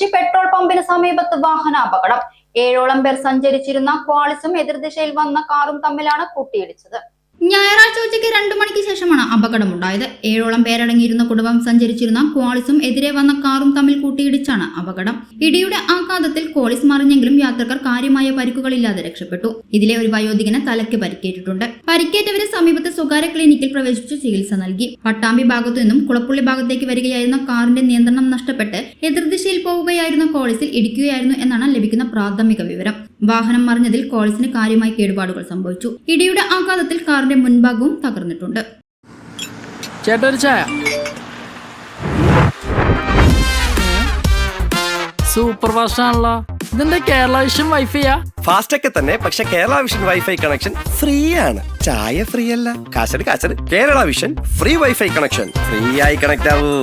കുറിശി petrol പമ്പിന് സമീപത്ത് വാഹന അപകടം ഏഴോളം പേർ സഞ്ചരിച്ചിരുന്ന ക്വാളിസും എതിർദിശയിൽ വന്ന കാറും തമ്മിലാണ് കൂട്ടിയിടിച്ചത്. ഞായറാഴ്ച ഉച്ചയ്ക്ക് രണ്ടു മണിക്ക് ശേഷമാണ് അപകടമുണ്ടായത്. ഏഴോളം പേരടങ്ങിയിരുന്ന കുടുംബം സഞ്ചരിച്ചിരുന്ന കോളിസും എതിരെ വന്ന കാറും തമ്മിൽ കൂട്ടിയിടിച്ചാണ് അപകടം. ഇടിയുടെ ആഘാതത്തിൽ കോളിസ് മറിഞ്ഞെങ്കിലും യാത്രക്കാർ കാര്യമായ പരിക്കുകളില്ലാതെ രക്ഷപ്പെട്ടു. ഇതിലെ ഒരു വയോധികന് തലയ്ക്ക് പരിക്കേറ്റിട്ടുണ്ട്. പരിക്കേറ്റവരെ സമീപത്തെ സ്വകാര്യ ക്ലിനിക്കിൽ പ്രവേശിച്ചു ചികിത്സ നൽകി. പട്ടാമ്പി ഭാഗത്തു നിന്നും കുളപ്പുള്ളി ഭാഗത്തേക്ക് വരികയായിരുന്ന കാറിന്റെ നിയന്ത്രണം നഷ്ടപ്പെട്ട് എതിർദിശയിൽ പോവുകയായിരുന്ന കോളിസിൽ ഇടിക്കുകയായിരുന്നു എന്നാണ് ലഭിക്കുന്ന പ്രാഥമിക വിവരം. വാഹനം മറിഞ്ഞതിൽ കോളിസിന് കാര്യമായ കേടുപാടുകൾ സംഭവിച്ചു. ഇടിയുടെ ആഘാതത്തിൽ കാറിന്റെ മുൻഭാഗവും തകർന്നിട്ടുണ്ട്. ചേട്ടാ ഒരു ചായ. സൂപ്പർ ഫാസ്റ്റ് ആണല്ലോ ഇതെന്താ കേരള വിഷൻ വൈഫൈയാ? ഫാസ്റ്റ് ഒക്കെ തന്നെ പക്ഷെ Kerala Vision wifi connection free ആണ് ചായ ഫ്രീ അല്ല കാശട് കാശട് Kerala Vision free wifi connection. Free ആയി കണക്ട് ആവൂ.